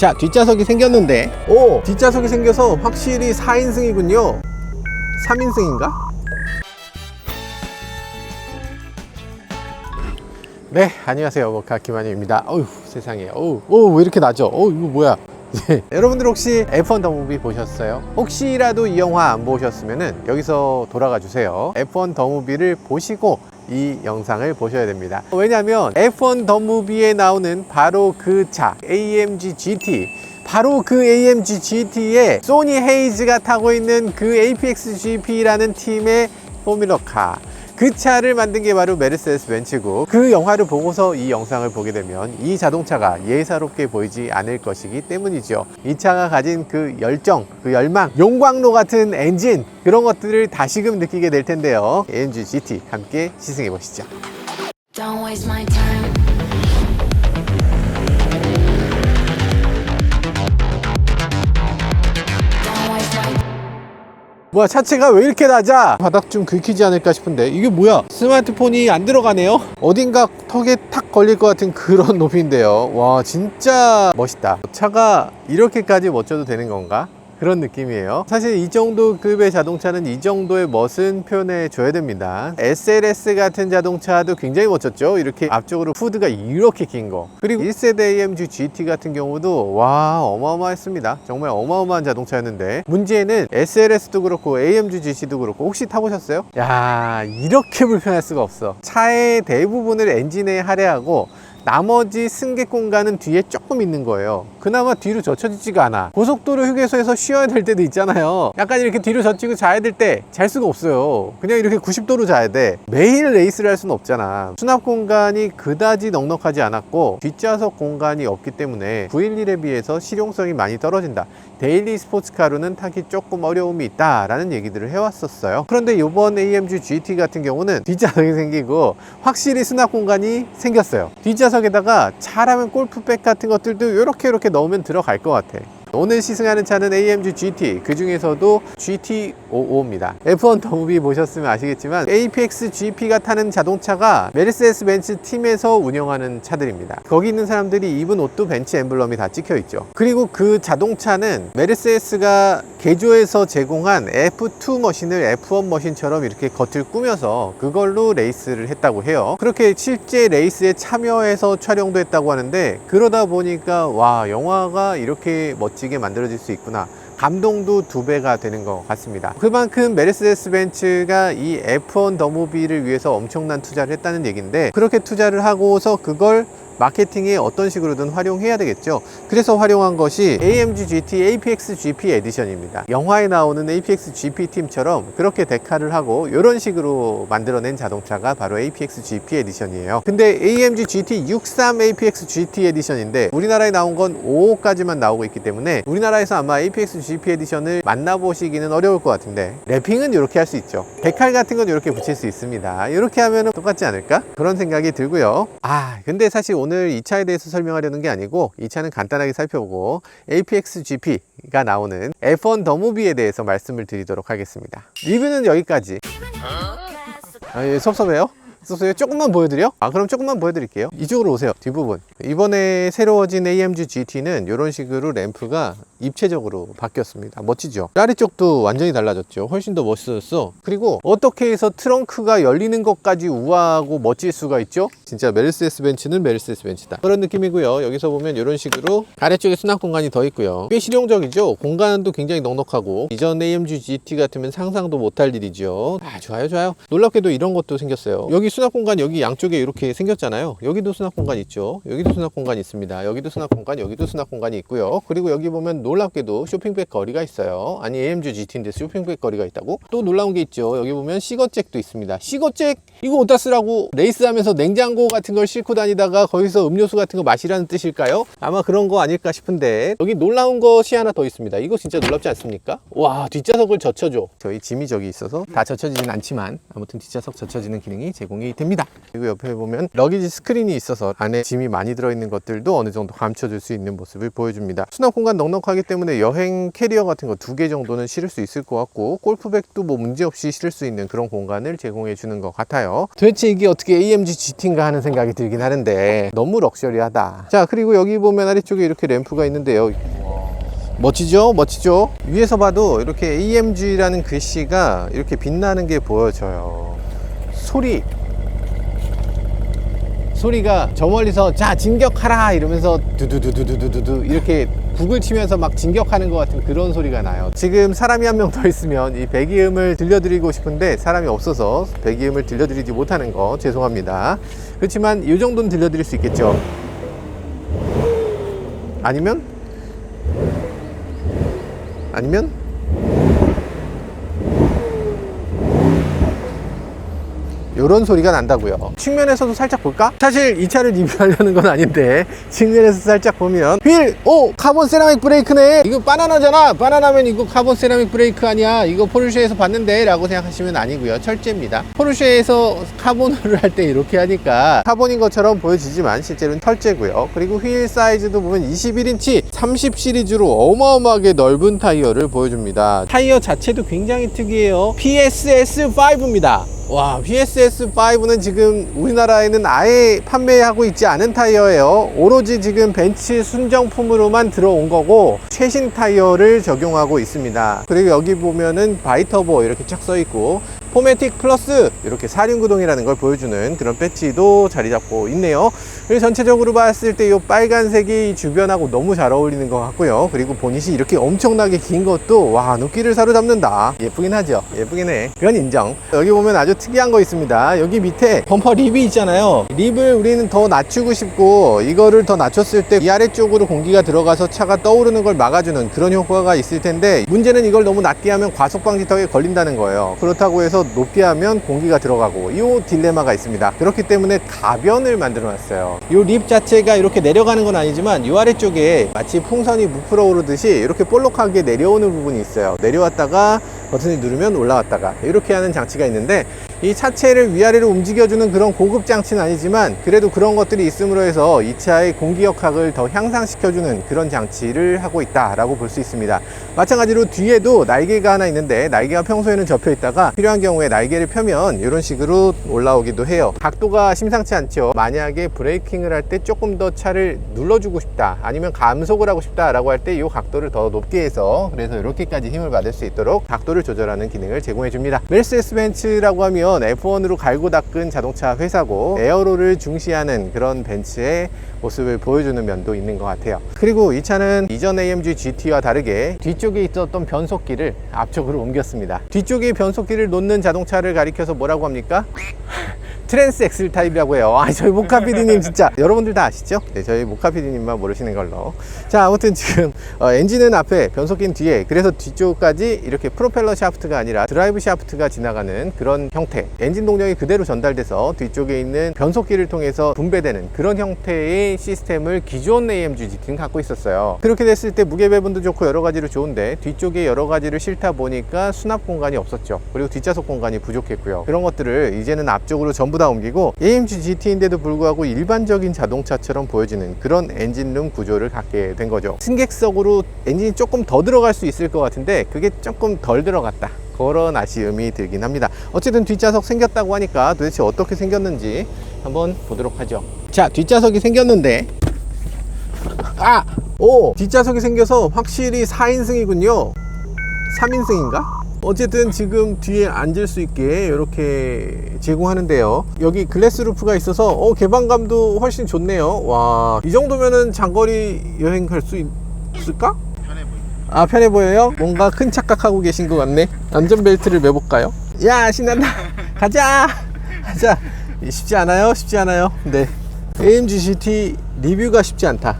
자 뒷좌석이 생겼는데. 오 뒷좌석이 생겨서 확실히 4인승이군요. 3인승인가? 네 안녕하세요. 모카 김한입니다. 어휴 세상에. 어우 오왜 이렇게 나죠 어 이거 뭐야? 네. 여러분들 혹시 F1 더 무비 보셨어요? 혹시라도 이 영화 안 보셨으면 여기서 돌아가 주세요. F1 더 무비를 보시고 이 영상을 보셔야 됩니다. 왜냐하면 F1 더 무비에 나오는 바로 그 차 AMG GT 바로 그 AMG GT에 소니 헤이즈가 타고 있는 그 APX GP라는 팀의 포뮬러카 그 차를 만든 게 바로 메르세데스 벤츠고 그 영화를 보고서 이 영상을 보게 되면 이 자동차가 예사롭게 보이지 않을 것이기 때문이죠. 이 차가 가진 그 열정, 그 열망, 용광로 같은 엔진 그런 것들을 다시금 느끼게 될 텐데요. AMG GT 함께 시승해 보시죠. Don't waste my time. 뭐야 차체가 왜 이렇게 낮아? 바닥 좀 긁히지 않을까 싶은데 이게 뭐야? 스마트폰이 안 들어가네요? 어딘가 턱에 탁 걸릴 것 같은 그런 높이인데요 와 진짜 멋있다 차가 이렇게까지 멋져도 되는 건가? 그런 느낌이에요. 사실 이 정도 급의 자동차는 이 정도의 멋은 표현해 줘야 됩니다. SLS 같은 자동차도 굉장히 멋졌죠. 이렇게 앞쪽으로 후드가 이렇게 긴 거. 그리고 1세대 AMG GT 같은 경우도 와 어마어마했습니다. 정말 어마어마한 자동차였는데 문제는 SLS도 그렇고 AMG GT도 그렇고 혹시 타보셨어요? 야 이렇게 불편할 수가 없어. 차의 대부분을 엔진에 할애하고 나머지 승객 공간은 뒤에 조금 있는 거예요. 그나마 뒤로 젖혀지지가 않아. 고속도로 휴게소에서 쉬어야 될 때도 있잖아요. 약간 이렇게 뒤로 젖히고 자야 될 때 잘 수가 없어요. 그냥 이렇게 90도로 자야 돼. 매일 레이스를 할 수는 없잖아. 수납 공간이 그다지 넉넉하지 않았고 뒷좌석 공간이 없기 때문에 911에 비해서 실용성이 많이 떨어진다. 데일리 스포츠카로는 타기 조금 어려움이 있다라는 얘기들을 해왔었어요. 그런데 이번 AMG GT 같은 경우는 뒷좌석이 생기고 확실히 수납 공간이 생겼어요. 뒷좌석에다가 차라면 골프백 같은 것들도 이렇게 이렇게 넣으면 들어갈 것 같아. 오늘 시승하는 차는 AMG GT 그 중에서도 GT55입니다. F1 더무비 보셨으면 아시겠지만 APX GP가 타는 자동차가 메르세데스 벤츠 팀에서 운영하는 차들입니다. 거기 있는 사람들이 입은 옷도 벤츠 엠블럼이 다 찍혀 있죠. 그리고 그 자동차는 메르세데스가 개조해서 제공한 F2 머신을 F1 머신처럼 이렇게 겉을 꾸며서 그걸로 레이스를 했다고 해요. 그렇게 실제 레이스에 참여해서 촬영도 했다고 하는데 그러다 보니까 와 영화가 이렇게 멋 지게 만들어질 수 있구나 감동도 두 배가 되는 것 같습니다. 그만큼 메르세데스 벤츠가 이 F1 더무비를 위해서 엄청난 투자를 했다는 얘기인데 그렇게 투자를 하고서 그걸 마케팅에 어떤 식으로든 활용해야 되겠죠. 그래서 활용한 것이 AMG GT APX GP 에디션입니다. 영화에 나오는 APX GP 팀처럼 그렇게 데카를 하고 이런 식으로 만들어낸 자동차가 바로 APX GP 에디션이에요. 근데 AMG GT 63 APX GT 에디션인데 우리나라에 나온 건 5까지만 나오고 있기 때문에 우리나라에서 아마 APX GP 에디션을 만나보시기는 어려울 것 같은데 랩핑은 이렇게 할 수 있죠. 데칼 같은 건 이렇게 붙일 수 있습니다. 이렇게 하면 똑같지 않을까? 그런 생각이 들고요. 아 근데 사실 오늘 이 차에 대해서 설명하려는 게 아니고 이 차는 간단하게 살펴보고 APX GP가 나오는 F1 더무비에 대해서 말씀을 드리도록 하겠습니다. 리뷰는 여기까지. 아, 예, 섭섭해요? 섭섭해요? 조금만 보여드려? 아, 그럼 조금만 보여드릴게요. 이쪽으로 오세요. 뒷부분. 이번에 새로워진 AMG GT는 이런 식으로 램프가 입체적으로 바뀌었습니다. 멋지죠? 아래쪽도 완전히 달라졌죠. 훨씬 더 멋있어졌어. 그리고 어떻게 해서 트렁크가 열리는 것까지 우아하고 멋질 수가 있죠? 진짜 메르세데스 벤츠는 메르세데스 벤츠다. 그런 느낌이고요. 여기서 보면 이런 식으로 아래쪽에 수납 공간이 더 있고요. 꽤 실용적이죠? 공간도 굉장히 넉넉하고 이전 AMG GT 같으면 상상도 못할 일이죠. 아, 좋아요, 좋아요. 놀랍게도 이런 것도 생겼어요. 여기 수납 공간 여기 양쪽에 이렇게 생겼잖아요. 여기도 수납 공간 있죠. 여기도 수납 공간이 있습니다. 여기도 수납 공간, 여기도 수납 공간이 있고요. 그리고 여기 보면 놀랍게도 쇼핑백 거리가 있어요. 아니 AMG GT인데 쇼핑백 거리가 있다고? 또 놀라운 게 있죠. 여기 보면 시거잭도 있습니다. 시거잭 이거 어디다 쓰라고 레이스하면서 냉장고 같은 걸 싣고 다니다가 거기서 음료수 같은 거 마시라는 뜻일까요? 아마 그런 거 아닐까 싶은데 여기 놀라운 것이 하나 더 있습니다. 이거 진짜 놀랍지 않습니까? 와 뒷좌석을 젖혀줘. 저희 짐이 저기 있어서 다 젖혀지진 않지만 아무튼 뒷좌석 젖혀지는 기능이 제공이 제공이 됩니다. 그리고 옆에 보면 러기지 스크린이 있어서 안에 짐이 많이 들어있는 것들도 어느 정도 감춰줄 수 있는 모습을 보여줍니다. 수납 공간 넉넉하기 때문에 여행 캐리어 같은 거 두 개 정도는 실을 수 있을 것 같고 골프백도 뭐 문제없이 실을 수 있는 그런 공간을 제공해 주는 것 같아요. 도대체 이게 어떻게 AMG GT인가 하는 생각이 들긴 하는데 너무 럭셔리하다. 자 그리고 여기 보면 아래쪽에 이렇게 램프가 있는데요. 멋지죠? 멋지죠? 위에서 봐도 이렇게 AMG라는 글씨가 이렇게 빛나는 게 보여져요. 소리. 소리가 저 멀리서 자 진격하라 이러면서 두두두두두두두 이렇게 북을 치면서 막 진격하는 것 같은 그런 소리가 나요. 지금 사람이 한 명 더 있으면 이 배기음을 들려드리고 싶은데 사람이 없어서 배기음을 들려드리지 못하는 거 죄송합니다. 그렇지만 이 정도는 들려드릴 수 있겠죠? 아니면? 아니면 이런 소리가 난다고요. 측면에서도 살짝 볼까? 사실 이 차를 리뷰하려는 건 아닌데 측면에서 살짝 보면 휠! 오! 카본 세라믹 브레이크네. 이거 바나나잖아. 바나나면 이거 카본 세라믹 브레이크 아니야. 이거 포르쉐에서 봤는데 라고 생각하시면 아니고요. 철제입니다. 포르쉐에서 카본을 할때 이렇게 하니까 카본인 것처럼 보여지지만 실제로는 철제고요. 그리고 휠 사이즈도 보면 21인치 30 시리즈로 어마어마하게 넓은 타이어를 보여줍니다. 타이어 자체도 굉장히 특이해요. PSS5입니다 와 PSS5는 지금 우리나라에는 아예 판매하고 있지 않은 타이어예요. 오로지 지금 벤츠 순정품으로만 들어온 거고 최신 타이어를 적용하고 있습니다. 그리고 여기 보면은 바이터보 이렇게 쫙써 있고 포매틱 플러스 이렇게 사륜구동이라는 걸 보여주는 그런 배지도 자리 잡고 있네요. 그리고 전체적으로 봤을 때 이 빨간색이 주변하고 너무 잘 어울리는 것 같고요. 그리고 보닛이 이렇게 엄청나게 긴 것도 와 눈길을 사로잡는다. 예쁘긴 하죠? 예쁘긴 해. 그건 인정. 여기 보면 아주 특이한 거 있습니다. 여기 밑에 범퍼 립이 있잖아요. 립을 우리는 더 낮추고 싶고 이거를 더 낮췄을 때 이 아래쪽으로 공기가 들어가서 차가 떠오르는 걸 막아주는 그런 효과가 있을 텐데 문제는 이걸 너무 낮게 하면 과속 방지턱에 걸린다는 거예요. 그렇다고 해서 높게 하면 공기가 들어가고 이 딜레마가 있습니다. 그렇기 때문에 가변을 만들어 놨어요. 이 립 자체가 이렇게 내려가는 건 아니지만 이 아래쪽에 마치 풍선이 부풀어 오르듯이 이렇게 볼록하게 내려오는 부분이 있어요. 내려왔다가 버튼을 누르면 올라왔다가 이렇게 하는 장치가 있는데 이 차체를 위아래로 움직여주는 그런 고급 장치는 아니지만 그래도 그런 것들이 있음으로 해서 이 차의 공기 역학을 더 향상시켜주는 그런 장치를 하고 있다라고 볼 수 있습니다. 마찬가지로 뒤에도 날개가 하나 있는데 날개가 평소에는 접혀 있다가 필요한 경우에 날개를 펴면 이런 식으로 올라오기도 해요. 각도가 심상치 않죠. 만약에 브레이킹을 할 때 조금 더 차를 눌러주고 싶다 아니면 감속을 하고 싶다라고 할 때 이 각도를 더 높게 해서 그래서 이렇게까지 힘을 받을 수 있도록 각도를 조절하는 기능을 제공해 줍니다. 메르세데스 벤츠라고 하면 F1으로 갈고 닦은 자동차 회사고 에어로를 중시하는 그런 벤츠의 모습을 보여주는 면도 있는 것 같아요. 그리고 이 차는 이전 AMG GT와 다르게 뒤쪽에 있었던 변속기를 앞쪽으로 옮겼습니다. 뒤쪽에 변속기를 놓는 자동차를 가리켜서 뭐라고 합니까? 트랜스 엑슬 타입이라고 해요. 아, 저희 모카 PD님 진짜 여러분들 다 아시죠? 네, 저희 모카 PD님만 모르시는 걸로. 자, 아무튼 지금 어, 엔진은 앞에, 변속기는 뒤에. 그래서 뒤쪽까지 이렇게 프로펠러 샤프트가 아니라 드라이브 샤프트가 지나가는 그런 형태. 엔진 동력이 그대로 전달돼서 뒤쪽에 있는 변속기를 통해서 분배되는 그런 형태의 시스템을 기존 AMG GT는 갖고 있었어요. 그렇게 됐을 때 무게 배분도 좋고 여러 가지로 좋은데 뒤쪽에 여러 가지를 실다 보니까 수납 공간이 없었죠. 그리고 뒷좌석 공간이 부족했고요. 그런 것들을 이제는 앞쪽으로 전부 다 옮기고 AMG GT인데도 불구하고 일반적인 자동차처럼 보여지는 그런 엔진룸 구조를 갖게 된 거죠. 승객석으로 엔진이 조금 더 들어갈 수 있을 것 같은데 그게 조금 덜 들어갔다. 그런 아쉬움이 들긴 합니다. 어쨌든 뒷좌석 생겼다고 하니까 도대체 어떻게 생겼는지 한번 보도록 하죠. 자, 뒷좌석이 생겼는데 아! 오! 뒷좌석이 생겨서 확실히 4인승이군요. 3인승인가? 어쨌든 지금 뒤에 앉을 수 있게 이렇게 제공하는데요. 여기 글래스 루프가 있어서 어, 개방감도 훨씬 좋네요. 와, 이 정도면은 장거리 여행 갈 수 있을까? 아 편해 보여요? 뭔가 큰 착각하고 계신 것 같네 안전벨트를 매볼까요? 야 신난다 가자 가자 쉽지 않아요 쉽지 않아요 네 AMG GT 리뷰가 쉽지 않다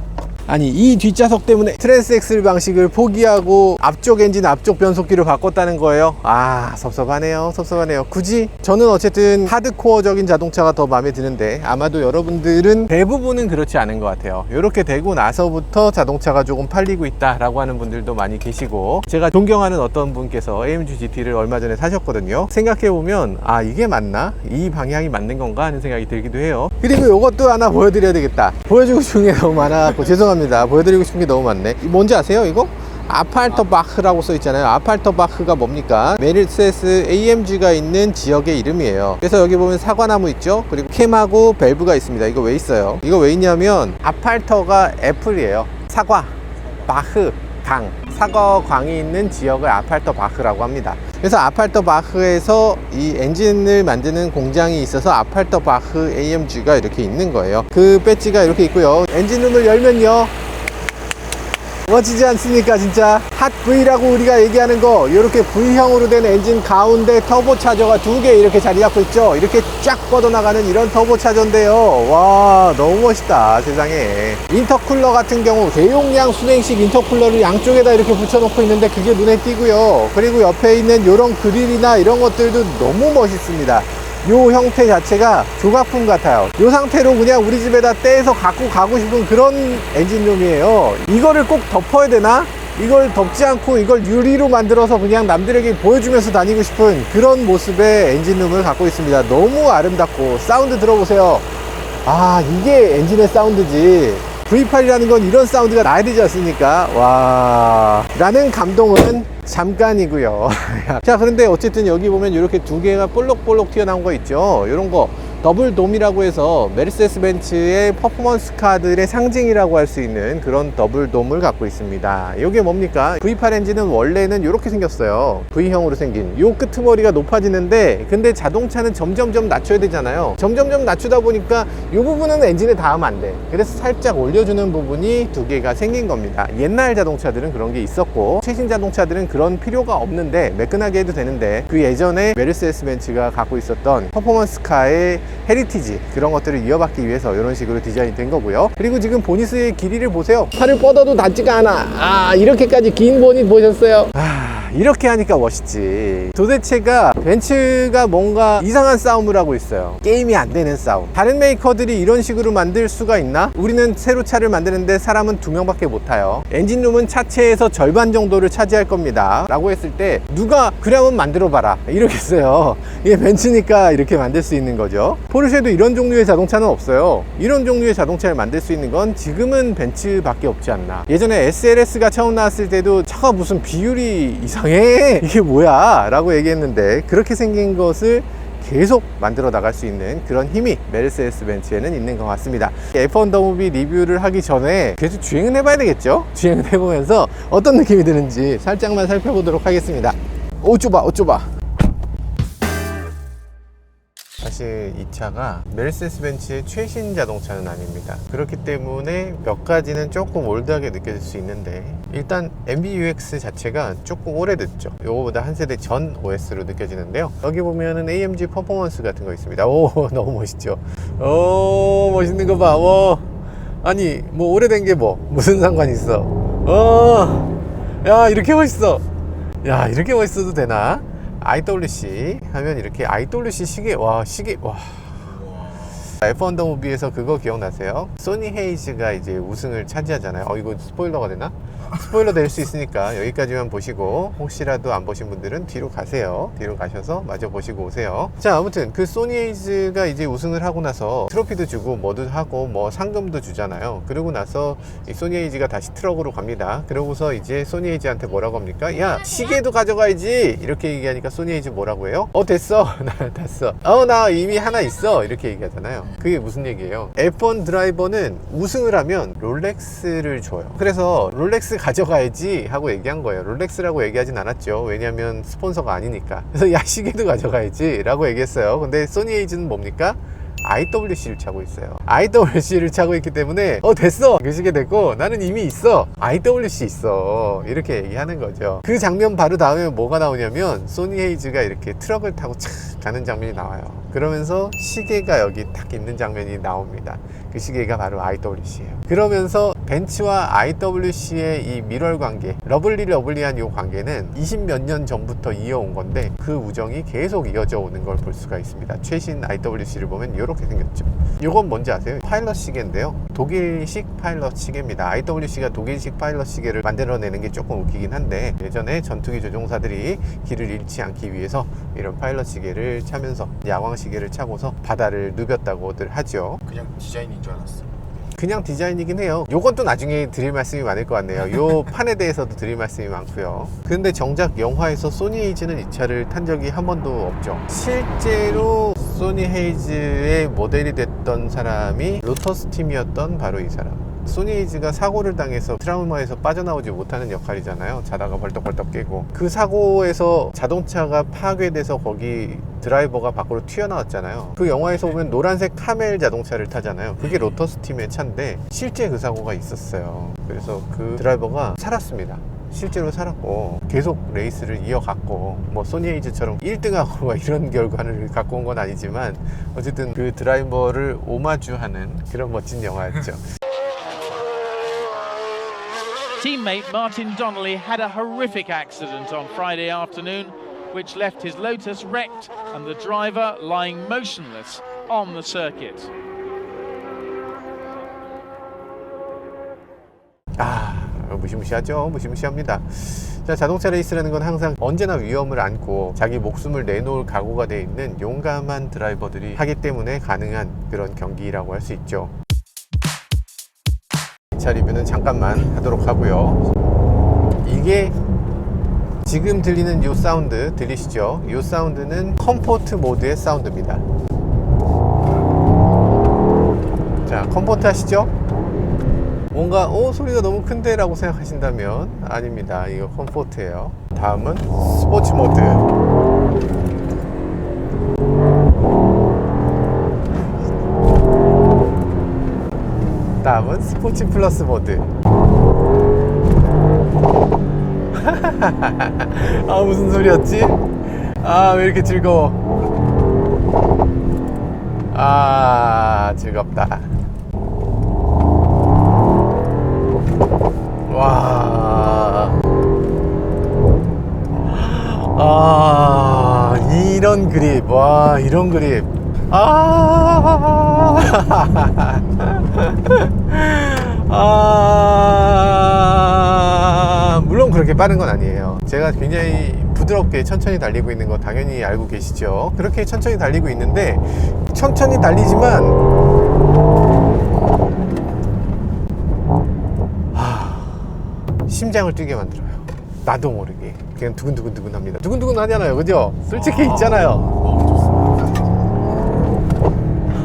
아니 이 뒷좌석 때문에 트랜스엑셀 방식을 포기하고 앞쪽 엔진 앞쪽 변속기를 바꿨다는 거예요? 아 섭섭하네요 섭섭하네요. 굳이 저는 어쨌든 하드코어적인 자동차가 더 마음에 드는데 아마도 여러분들은 대부분은 그렇지 않은 것 같아요. 이렇게 되고 나서부터 자동차가 조금 팔리고 있다 라고 하는 분들도 많이 계시고 제가 존경하는 어떤 분께서 AMG GT를 얼마 전에 사셨거든요. 생각해보면 아 이게 맞나? 이 방향이 맞는 건가? 하는 생각이 들기도 해요. 그리고 이것도 하나 보여드려야 되겠다. 보여주고 게 너무 많아갖고 죄송합니다 보여드리고 싶은 게 너무 많네 뭔지 아세요 이거? 아팔터바흐라고 써 있잖아요. 아팔터바흐가 뭡니까? 메르세스 AMG가 있는 지역의 이름이에요. 그래서 여기 보면 사과나무 있죠? 그리고 캠하고 밸브가 있습니다. 이거 왜 있어요? 이거 왜 있냐면 아팔터가 애플이에요. 사과, 바흐, 강. 사과 광이 있는 지역을 아팔터 바흐라고 합니다. 그래서 아팔터 바흐에서 이 엔진을 만드는 공장이 있어서 아팔터 바흐 AMG가 이렇게 있는 거예요. 그 배지가 이렇게 있고요. 엔진룸을 열면요. 멋지지 않습니까 진짜? 핫 V라고 우리가 얘기하는 거 이렇게 V형으로 된 엔진 가운데 터보 차저가 두 개 이렇게 자리 잡고 있죠? 이렇게 쫙 뻗어나가는 이런 터보 차저인데요. 와 너무 멋있다 세상에. 인터쿨러 같은 경우 대용량 수냉식 인터쿨러를 양쪽에다 이렇게 붙여놓고 있는데 그게 눈에 띄고요. 그리고 옆에 있는 이런 그릴이나 이런 것들도 너무 멋있습니다 요 형태 자체가 조각품 같아요. 요 상태로 그냥 우리 집에다 떼서 갖고 가고 싶은 그런 엔진룸이에요. 이거를 꼭 덮어야 되나? 이걸 덮지 않고 이걸 유리로 만들어서 그냥 남들에게 보여주면서 다니고 싶은 그런 모습의 엔진룸을 갖고 있습니다. 너무 아름답고 사운드 들어보세요. 아 이게 엔진의 사운드지. V8이라는 건 이런 사운드가 나야 되지 않습니까? 와. 라는 감동은 잠깐이고요. 자 그런데 어쨌든 여기 보면 이렇게 두 개가 볼록볼록 튀어나온 거 있죠? 이런 거 더블 돔이라고 해서 메르세스 벤츠의 퍼포먼스 카들의 상징이라고 할 수 있는 그런 더블 돔을 갖고 있습니다. 이게 뭡니까? V8 엔진은 원래는 이렇게 생겼어요. V형으로 생긴. 요 끄트머리가 높아지는데 근데 자동차는 점점점 낮춰야 되잖아요. 점점점 낮추다 보니까 이 부분은 엔진에 닿으면 안돼. 그래서 살짝 올려주는 부분이 두 개가 생긴 겁니다. 옛날 자동차들은 그런 게 있었고 최신 자동차들은 그런 필요가 없는데 매끈하게 해도 되는데 그 예전에 메르세스 벤츠가 갖고 있었던 퍼포먼스 카의 헤리티지 그런 것들을 이어받기 위해서 이런 식으로 디자인 된 거고요. 그리고 지금 보니스의 길이를 보세요. 팔을 뻗어도 닿지가 않아. 아 이렇게까지 긴 보닛 보셨어요? 아 이렇게 하니까 멋있지. 도대체가 벤츠가 뭔가 이상한 싸움을 하고 있어요. 게임이 안 되는 싸움. 다른 메이커들이 이런 식으로 만들 수가 있나? 우리는 새로 차를 만드는데 사람은 두 명밖에 못 타요. 엔진룸은 차체에서 절반 정도를 차지할 겁니다. 라고 했을 때 누가 그래 한번 만들어 봐라. 이러겠어요. 이게 벤츠니까 이렇게 만들 수 있는 거죠. 포르쉐도 이런 종류의 자동차는 없어요. 이런 종류의 자동차를 만들 수 있는 건 지금은 벤츠밖에 없지 않나. 예전에 SLS가 처음 나왔을 때도 차가 무슨 비율이 이상 해 이게 뭐야 라고 얘기했는데 그렇게 생긴 것을 계속 만들어 나갈 수 있는 그런 힘이 메르세데스 벤츠에는 있는 것 같습니다. F1 더무비 리뷰를 하기 전에 계속 주행을 해봐야 되겠죠? 주행을 해보면서 어떤 느낌이 드는지 살짝만 살펴보도록 하겠습니다. 오 좁아, 오 좁아. 사실 이 차가 메르세데스 벤츠의 최신 자동차는 아닙니다. 그렇기 때문에 몇 가지는 조금 올드하게 느껴질 수 있는데 일단 MBUX 자체가 조금 오래됐죠. 요거보다 한 세대 전 OS로 느껴지는데요. 여기 보면은 AMG 퍼포먼스 같은 거 있습니다. 오 너무 멋있죠. 오 멋있는 거 봐. 오 아니 뭐 오래된 게 뭐 무슨 상관 있어? 어야 이렇게 멋있어. 야 이렇게 멋있어도 되나? IWC 하면 이렇게 IWC 시계 와 시계 와 F1 더무비에서 그거 기억나세요? 소니 헤이즈가 이제 우승을 차지하잖아요. 어 이거 스포일러가 되나? 스포일러 될 수 있으니까 여기까지만 보시고 혹시라도 안 보신 분들은 뒤로 가세요. 뒤로 가셔서 마저 보시고 오세요. 자 아무튼 그 소니 헤이즈가 이제 우승을 하고 나서 트로피도 주고 뭐도 하고 뭐 상금도 주잖아요. 그러고 나서 이 소니 헤이즈가 다시 트럭으로 갑니다. 그러고서 이제 소니 헤이즈한테 뭐라고 합니까? 야 시계도 가져가야지 이렇게 얘기하니까 소니 헤이즈 뭐라고 해요? 어 됐어 나 됐어 어 나 이미 하나 있어 이렇게 얘기하잖아요. 그게 무슨 얘기예요? F1 드라이버는 우승을 하면 롤렉스를 줘요. 그래서 롤렉스 가져가야지 하고 얘기한 거예요. 롤렉스라고 얘기하진 않았죠. 왜냐면 스폰서가 아니니까. 그래서 야 시계도 가져가야지 라고 얘기했어요. 근데 소니 에이즈는 뭡니까? IWC를 차고 있어요. IWC를 차고 있기 때문에 어 됐어 그 시계 됐고 나는 이미 있어 IWC 있어 이렇게 얘기하는 거죠. 그 장면 바로 다음에 뭐가 나오냐면 소니 헤이즈가 이렇게 트럭을 타고 착 가는 장면이 나와요. 그러면서 시계가 여기 딱 있는 장면이 나옵니다. 그 시계가 바로 IWC예요. 그러면서 벤츠와 IWC의 이 밀월 관계, 러블리 러블리한 이 관계는 20 몇 년 전부터 이어온 건데 그 우정이 계속 이어져 오는 걸 볼 수가 있습니다. 최신 IWC를 보면 이렇게 생겼죠. 이건 뭔지 아세요? 파일럿 시계인데요. 독일식 파일럿 시계입니다. IWC가 독일식 파일럿 시계를 만들어내는 게 조금 웃기긴 한데 예전에 전투기 조종사들이 길을 잃지 않기 위해서 이런 파일럿 시계를 차면서 야광 시계를 차고서 바다를 누볐다고들 하죠. 그냥 디자인인 줄 알았어. 그냥 디자인이긴 해요. 요건 또 나중에 드릴 말씀이 많을 것 같네요. 요 판에 대해서도 드릴 말씀이 많고요. 근데 정작 영화에서 소니 헤이즈는 이 차를 탄 적이 한 번도 없죠. 실제로 소니 헤이즈의 모델이 됐던 사람이 로터스 팀이었던 바로 이 사람. 소니 헤이즈가 사고를 당해서 트라우마에서 빠져나오지 못하는 역할이잖아요. 자다가 벌떡벌떡 깨고. 그 사고에서 자동차가 파괴돼서 거기 드라이버가 밖으로 튀어나왔잖아요. 그 영화에서 보면 노란색 카멜 자동차를 타잖아요. 그게 로터스 팀의 차인데 실제 그 사고가 있었어요. 그래서 그 드라이버가 살았습니다. 실제로 살았고 계속 레이스를 이어갔고 뭐 소니에이즈처럼 1등하고 막 이런 결과를 갖고 온 건 아니지만 어쨌든 그 드라이버를 오마주하는 그런 멋진 영화였죠. Teammate Martin Donnelly had a horrific accident on Friday afternoon, which left his Lotus wrecked and the driver lying motionless on the circuit. 아 무시무시하죠 무시무시합니다 자 자동차 레이스라는 건 항상 언제나 위험을 안고 자기 목숨을 내놓을 각오가 돼 있는 용감한 드라이버들이 하기 때문에 가능한 그런 경기라고 할 수 있죠 이차 리뷰는 잠깐만 하도록 하고요. 이게 지금 들리는 이 사운드 들리시죠? 이 사운드는 컴포트 모드의 사운드입니다. 자 컴포트 하시죠? 뭔가 오 소리가 너무 큰데 라고 생각하신다면 아닙니다. 이거 컴포트예요. 다음은 스포츠 모드 다음은 스포츠 플러스 모드 아 무슨 소리였지? 아 왜 이렇게 즐거워 아 즐겁다 와. 아, 이런 그립. 와, 이런 그립. 아. 아. 물론 그렇게 빠른 건 아니에요. 제가 굉장히 부드럽게 천천히 달리고 있는 거 당연히 알고 계시죠? 그렇게 천천히 달리고 있는데 천천히 달리지만 심장을 뛰게 만들어요. 나도 모르게 그냥 두근두근두근 합니다. 두근두근 하잖아요, 그죠? 솔직히 있잖아요. 너무 좋습니다.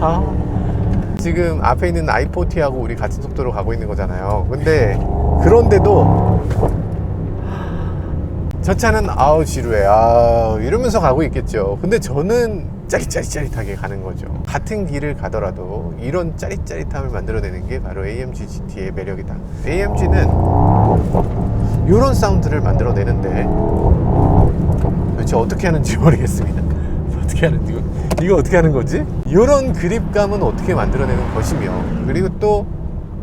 아, 지금 앞에 있는 i40하고 우리 같은 속도로 가고 있는 거잖아요. 근데 그런데도 저 차는 아우 지루해. 아 이러면서 가고 있겠죠. 근데 저는 짜릿짜릿짜릿하게 가는 거죠. 같은 길을 가더라도 이런 짜릿짜릿함을 만들어내는 게 바로 AMG GT의 매력이다. AMG는 이런 사운드를 만들어내는데 도대체 어떻게 하는지 모르겠습니다. 어떻게 하는 이거 이거 어떻게 하는 거지? 이런 그립감은 어떻게 만들어내는 것이며 그리고 또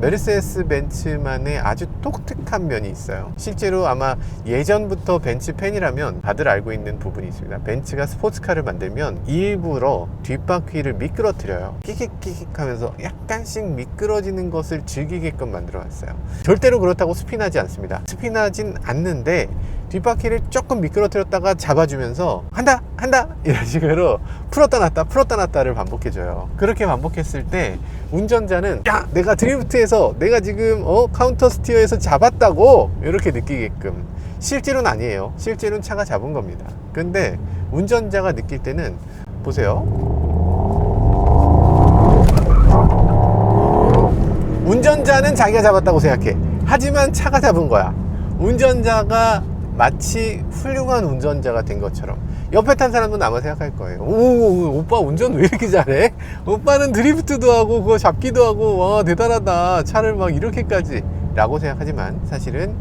메르세데스 벤츠만의 아주 독특한 면이 있어요. 실제로 아마 예전부터 벤츠 팬이라면 다들 알고 있는 부분이 있습니다. 벤츠가 스포츠카를 만들면 일부러 뒷바퀴를 미끄러뜨려요. 끽끽끽 하면서 약간씩 미끄러지는 것을 즐기게끔 만들어 놨어요. 절대로 그렇다고 스피나지 않습니다. 스피나진 않는데 뒷바퀴를 조금 미끄러뜨렸다가 잡아주면서 한다 한다! 이런 식으로 풀었다 놨다 풀었다 놨다를 반복해줘요. 그렇게 반복했을 때 운전자는 야 내가 드리프트에서 내가 지금 어 카운터 스티어에서 잡았다고! 이렇게 느끼게끔 실제로는 아니에요. 실제로는 차가 잡은 겁니다. 근데 운전자가 느낄 때는 보세요. 운전자는 자기가 잡았다고 생각해. 하지만 차가 잡은 거야. 운전자가 마치 훌륭한 운전자가 된 것처럼. 옆에 탄 사람도 아마 생각할 거예요. 오, 오빠 운전 왜 이렇게 잘해? 오빠는 드리프트도 하고, 그거 잡기도 하고, 와, 대단하다. 차를 막 이렇게까지. 라고 생각하지만 사실은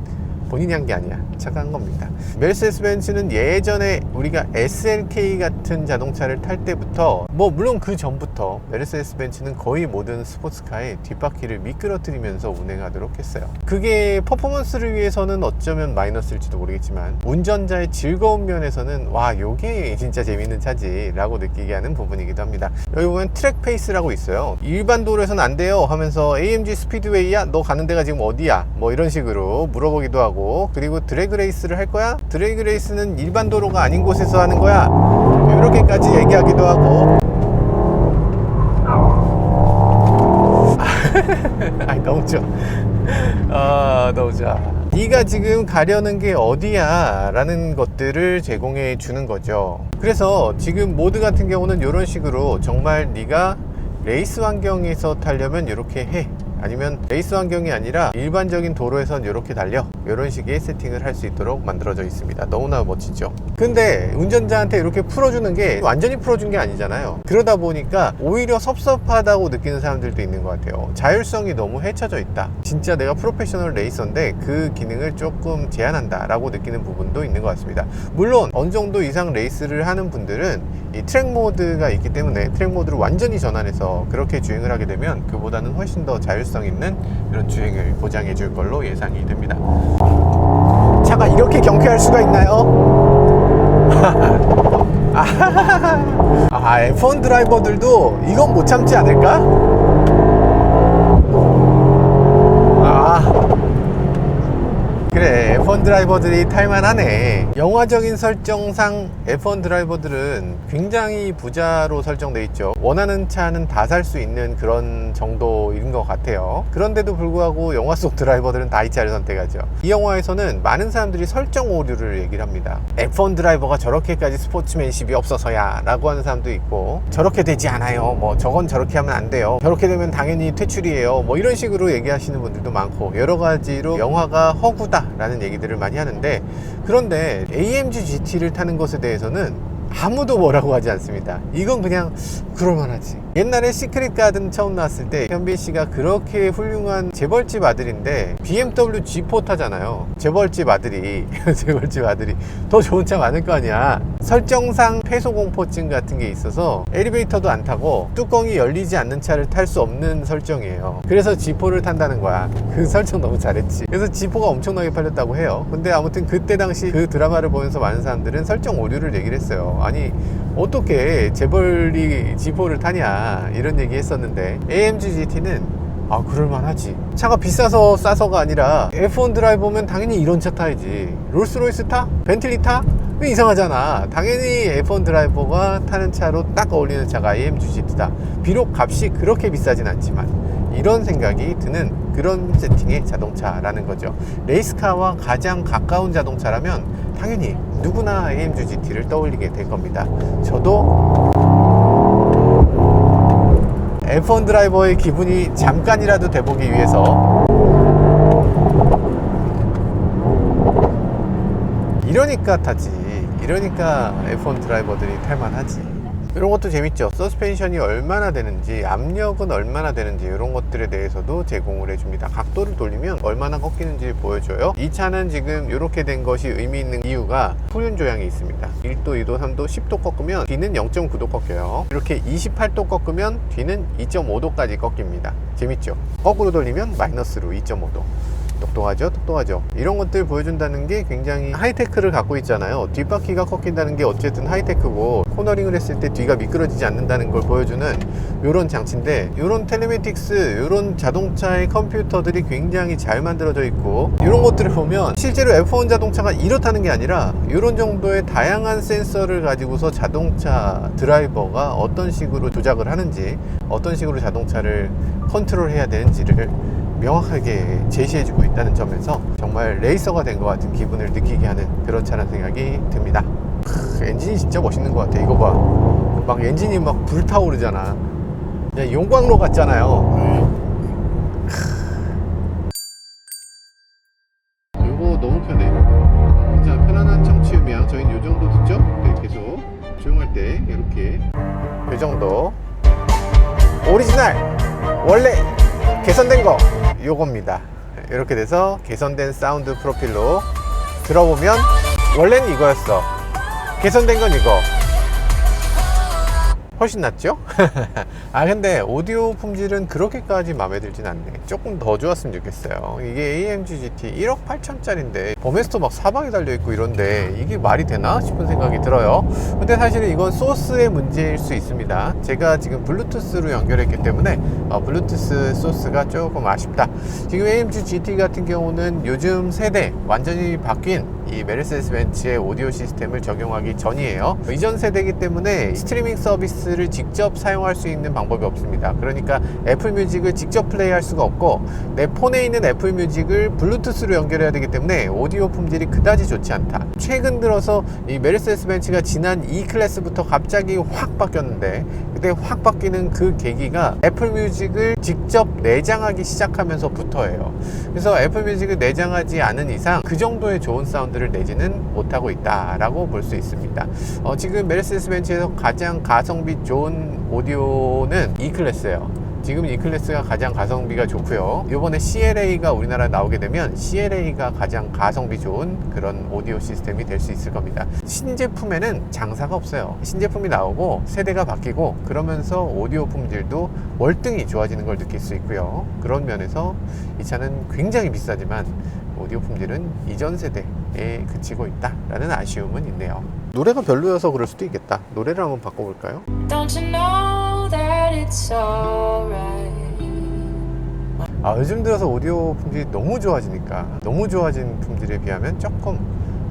본인이 한 게 아니야. 차가 한 겁니다. 메르세데스 벤츠는 예전에 우리가 SLK 같은 자동차를 탈 때부터 뭐 물론 그 전부터 메르세데스 벤츠는 거의 모든 스포츠카의 뒷바퀴를 미끄러뜨리면서 운행하도록 했어요. 그게 퍼포먼스를 위해서는 어쩌면 마이너스일지도 모르겠지만 운전자의 즐거운 면에서는 와 요게 진짜 재밌는 차지 라고 느끼게 하는 부분이기도 합니다. 여기 보면 트랙 페이스라고 있어요. 일반 도로에서는 안 돼요 하면서 AMG 스피드웨이야 너 가는 데가 지금 어디야 뭐 이런 식으로 물어보기도 하고 그리고 드래그 레이스를 할 거야? 드래그 레이스는 일반 도로가 아닌 곳에서 하는 거야? 이렇게까지 얘기하기도 하고. 아이 너무 좋아. 아 너무 좋아. 네가 지금 가려는 게 어디야? 라는 것들을 제공해 주는 거죠. 그래서 지금 모드 같은 경우는 이런 식으로 정말 네가 레이스 환경에서 타려면 이렇게 해 아니면 레이스 환경이 아니라 일반적인 도로에선 이렇게 달려 이런 식의 세팅을 할 수 있도록 만들어져 있습니다. 너무나 멋지죠? 근데 운전자한테 이렇게 풀어주는 게 완전히 풀어준 게 아니잖아요. 그러다 보니까 오히려 섭섭하다고 느끼는 사람들도 있는 것 같아요. 자율성이 너무 헤쳐져 있다. 진짜 내가 프로페셔널 레이서인데 그 기능을 조금 제한한다 라고 느끼는 부분도 있는 것 같습니다. 물론 어느 정도 이상 레이스를 하는 분들은 이 트랙 모드가 있기 때문에 트랙 모드를 완전히 전환해서 그렇게 주행을 하게 되면 그보다는 훨씬 더 자율성 있는 이런 주행을 보장해 줄 걸로 예상이 됩니다 차가 이렇게 경쾌할 수가 있나요? 아, F1 드라이버들도 이건 못 참지 않을까? 아, 그래, F1 드라이버들이 탈만하네. 영화적인 설정상 F1 드라이버들은 굉장히 부자로 설정돼 있죠. 원하는 차는 다 살 수 있는 그런 정도인 것 같아요. 그런데도 불구하고 영화 속 드라이버들은 다 이 차를 선택하죠. 이 영화에서는 많은 사람들이 설정 오류를 얘기를 합니다. F1 드라이버가 저렇게까지 스포츠맨십이 없어서야 라고 하는 사람도 있고 저렇게 되지 않아요. 뭐 저건 저렇게 하면 안 돼요. 저렇게 되면 당연히 퇴출이에요. 뭐 이런 식으로 얘기하시는 분들도 많고 여러 가지로 영화가 허구다 라는 얘기들을 많이 하는데 그런데 AMG GT를 타는 것에 대해서는 아무도 뭐라고 하지 않습니다. 이건 그냥 그럴만하지. 옛날에 시크릿 가든 처음 나왔을 때 현빈 씨가 그렇게 훌륭한 재벌집 아들인데 BMW G4 타잖아요. 재벌집 아들이 재벌집 아들이 더 좋은 차 많을 거 아니야. 설정상 폐소 공포증 같은 게 있어서 엘리베이터도 안 타고 뚜껑이 열리지 않는 차를 탈 수 없는 설정이에요. 그래서 G4를 탄다는 거야. 그 설정 너무 잘했지. 그래서 G4가 엄청나게 팔렸다고 해요. 근데 아무튼 그때 당시 그 드라마를 보면서 많은 사람들은 설정 오류를 얘기를 했어요. 아니 어떻게 재벌이 G4를 타냐 이런 얘기 했었는데 AMG GT는 아 그럴만하지 차가 비싸서 싸서가 아니라 F1 드라이버면 당연히 이런 차 타야지 롤스로이스 타? 벤틀리 타? 왜 이상하잖아. 당연히 F1 드라이버가 타는 차로 딱 어울리는 차가 AMG GT다. 비록 값이 그렇게 비싸진 않지만 이런 생각이 드는 그런 세팅의 자동차라는 거죠. 레이스카와 가장 가까운 자동차라면 당연히 누구나 AMG GT를 떠올리게 될 겁니다. 저도 F1 드라이버의 기분이 잠깐이라도 돼보기 위해서 이러니까 타지 이러니까 F1 드라이버들이 탈만하지. 이런 것도 재밌죠. 서스펜션이 얼마나 되는지 압력은 얼마나 되는지 이런 것들에 대해서도 제공을 해줍니다. 각도를 돌리면 얼마나 꺾이는지 보여줘요. 이 차는 지금 이렇게 된 것이 의미 있는 이유가 후륜 조향이 있습니다. 1도 2도 3도 10도 꺾으면 뒤는 0.9도 꺾여요. 이렇게 28도 꺾으면 뒤는 2.5도까지 꺾입니다. 재밌죠? 거꾸로 돌리면 마이너스로 2.5도 똑똑하죠? 똑똑하죠? 이런 것들 보여준다는 게 굉장히 하이테크를 갖고 있잖아요. 뒷바퀴가 꺾인다는 게 어쨌든 하이테크고 코너링을 했을 때 뒤가 미끄러지지 않는다는 걸 보여주는 이런 장치인데 이런 텔레메틱스, 이런 자동차의 컴퓨터들이 굉장히 잘 만들어져 있고 이런 것들을 보면 실제로 F1 자동차가 이렇다는 게 아니라 이런 정도의 다양한 센서를 가지고서 자동차 드라이버가 어떤 식으로 조작을 하는지 어떤 식으로 자동차를 컨트롤해야 되는지를 명확하게 제시해주고 있다는 점에서 정말 레이서가 된 것 같은 기분을 느끼게 하는 그런 차라는 생각이 듭니다. 크, 엔진이 진짜 멋있는 것 같아. 이거 봐. 막 엔진이 막 불타오르잖아. 그냥 용광로 같잖아요. 요겁니다 이렇게 돼서 개선된 사운드 프로필로 들어보면 원래는 이거였어. 개선된 건 이거. 훨씬 낫죠? 아 근데 오디오 품질은 그렇게까지 마음에 들진 않네. 조금 더 좋았으면 좋겠어요. 이게 AMG GT 1억 8천짜리인데 범에스도 막 사방에 달려있고 이런데 이게 말이 되나 싶은 생각이 들어요. 근데 사실은 이건 소스의 문제일 수 있습니다. 제가 지금 블루투스로 연결했기 때문에 어, 블루투스 소스가 조금 아쉽다. 지금 AMG GT 같은 경우는 요즘 세대 완전히 바뀐 이 메르세데스 벤츠의 오디오 시스템을 적용하기 전이에요. 이전 세대이기 때문에 스트리밍 서비스를 직접 사용할 수 있는 방법이 없습니다. 그러니까 애플 뮤직을 직접 플레이할 수가 없고 내 폰에 있는 애플 뮤직을 블루투스로 연결해야 되기 때문에 오디오 품질이 그다지 좋지 않다. 최근 들어서 이 메르세데스 벤츠가 지난 E 클래스부터 갑자기 확 바뀌었는데 그때 확 바뀌는 그 계기가 애플 뮤직을 직접 내장하기 시작하면서부터예요. 그래서 애플 뮤직을 내장하지 않은 이상 그 정도의 좋은 사운드를 내지는 못하고 있다라고 볼 수 있습니다. 어, 지금 메르세데스 벤츠에서 가장 가성비 좋은 오디오는 E 클래스예요. 지금 E 클래스가 가장 가성비가 좋고요. 이번에 CLA가 우리나라에 나오게 되면 CLA가 가장 가성비 좋은 그런 오디오 시스템이 될 수 있을 겁니다. 신제품에는 장사가 없어요. 신제품이 나오고 세대가 바뀌고 그러면서 오디오 품질도 월등히 좋아지는 걸 느낄 수 있고요. 그런 면에서 이 차는 굉장히 비싸지만 오디오 품질은 이전 세대에 그치고 있다라는 아쉬움은 있네요. 노래가 별로여서 그럴 수도 있겠다. 노래를 한번 바꿔볼까요? That it's alright? 아, 요즘 들어서 오디오 품질이 너무 좋아지니까 너무 좋아진 품질에 비하면 조금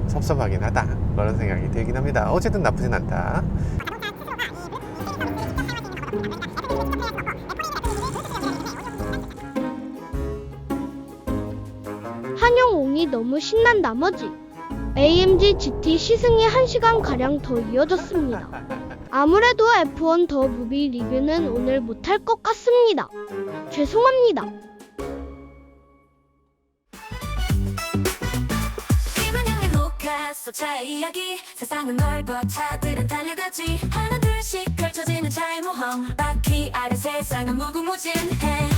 섭섭하긴 하다 그런 생각이 들긴 합니다 어쨌든 나쁘진 않다 한영옹이 너무 신난 나머지 AMG GT 시승이 1시간 가량 더 이어졌습니다. 아무래도 F1 더 무비 리뷰는 오늘 못할 것 같습니다. 죄송합니다. 차의 이야기. 세상은 넓어 차들은 달려가지. 하나 둘씩 펼쳐지는 차의 모험 바퀴 아래 세상은 무궁무진해